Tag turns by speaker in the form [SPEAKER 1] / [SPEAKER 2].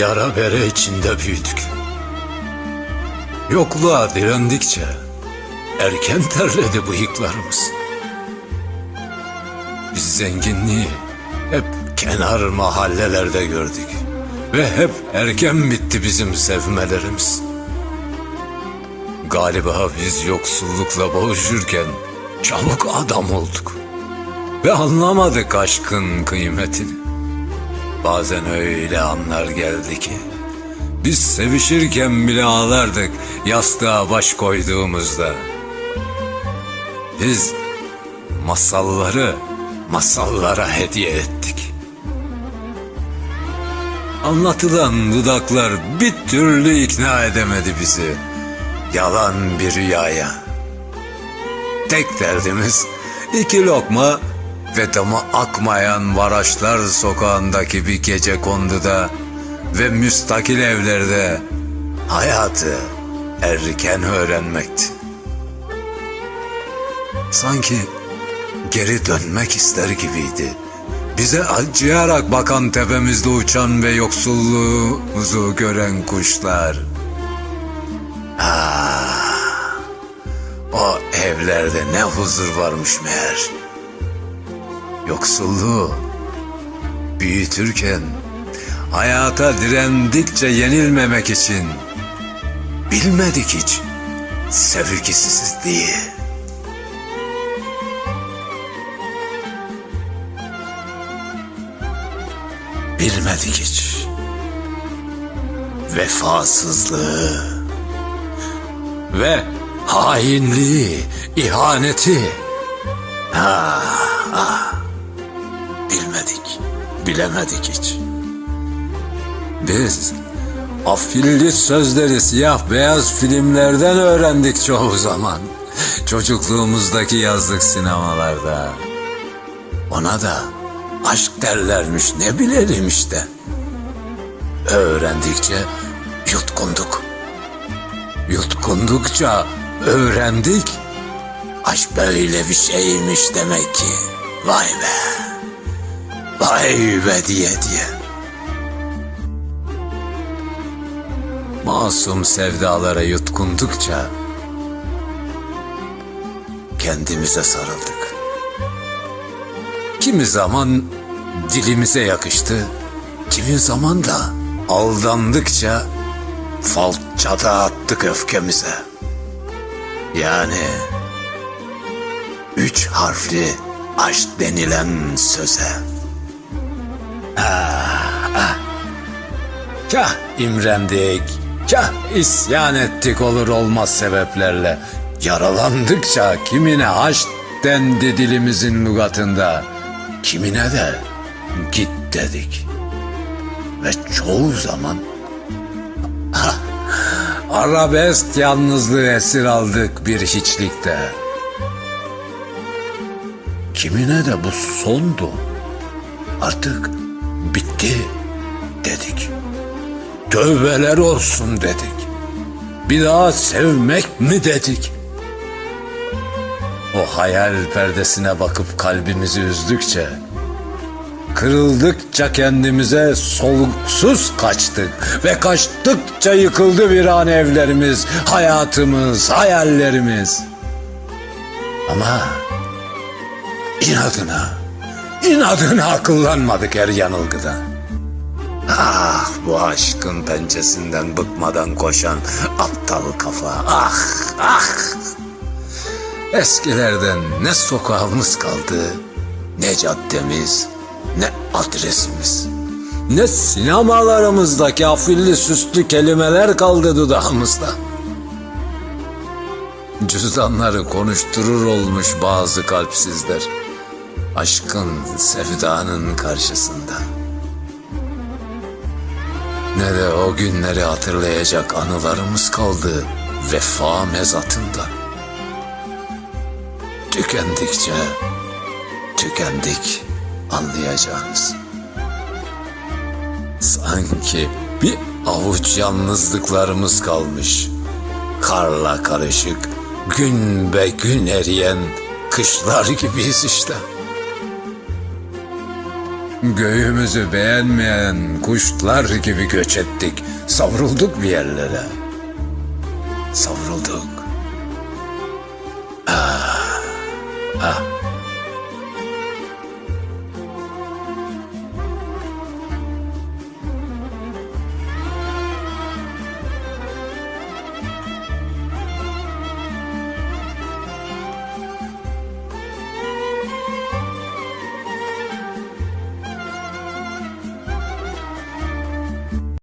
[SPEAKER 1] Yara bere içinde büyüdük. Yokluğa direndikçe erken terledi bıyıklarımız. Biz zenginliği hep kenar mahallelerde gördük. Ve hep erken bitti bizim sevmelerimiz. Galiba biz yoksullukla boğuşurken çabuk adam olduk. Ve anlamadık aşkın kıymetini. Bazen öyle anlar geldi ki biz sevişirken bile ağlardık yastığa baş koyduğumuzda. Biz masalları masallara hediye ettik. Anlatılan dudaklar bir türlü ikna edemedi bizi. Yalan bir rüyaya. Tek derdimiz iki lokma ve dama akmayan Varaşlar sokağındaki bir gece konduda ve müstakil evlerde hayatı erken öğrenmekti. Sanki geri dönmek ister gibiydi. Bize acıyarak bakan tepemizde uçan ve yoksulluğumuzu gören kuşlar. Ah, o evlerde ne huzur varmış meğer. Yoksulluğu büyütürken hayata direndikçe yenilmemek için bilmedik hiç sevgisizliği. Bilmedik hiç vefasızlığı ve hainliği, ihaneti. Ha, ha. Bilmedik, bilemedik hiç. Biz afilli sözleri siyah beyaz filmlerden öğrendik çoğu zaman. Çocukluğumuzdaki yazlık sinemalarda. Ona da aşk derlermiş ne bilelim işte. Öğrendikçe yutkunduk. Yutkundukça öğrendik. Aşk böyle bir şeymiş demek ki. Vay be. Vay be diye diye. Masum sevdalara yutkundukça kendimize sarıldık. Kimi zaman dilimize yakıştı, kimi zaman da aldandıkça falçata attık öfkemize. Yani üç harfli aşk denilen söze. Kah imrendik, kah isyan ettik olur olmaz sebeplerle. Yaralandıkça kimine aşk dendi dilimizin lügatında, kimine de git dedik. Ve çoğu zaman ah, arabesk yalnızlığı esir aldık bir hiçlikte. Kimine de bu sondu. Artık bitti dedik. Tövbeler olsun dedik. Bir daha sevmek mi dedik? O hayal perdesine bakıp kalbimizi üzdükçe, kırıldıkça kendimize soluksuz kaçtık ve kaçtıkça yıkıldı bir an evlerimiz, hayatımız, hayallerimiz. Ama inadına, inadına akıllanmadık her yanılgıda. Ah bu aşkın pençesinden bıkmadan koşan aptal kafa. Ah ah. Eskilerden ne sokağımız kaldı, ne caddemiz, ne adresimiz. Ne sinemalarımızdaki afilli süslü kelimeler kaldı dudağımızda. Cüzdanları konuşturur olmuş bazı kalpsizler. Aşkın, sevdanın karşısında. Ne de o günleri hatırlayacak anılarımız kaldı vefa mezatında. Tükendikçe tükendik anlayacağınız. Sanki bir avuç yalnızlıklarımız kalmış. Karla karışık, gün be gün eriyen kışlar gibiyiz işte. Göğümüzü beğenmeyen kuşlar gibi göç ettik. Savrulduk bir yerlere. Savrulduk. Ah, ah.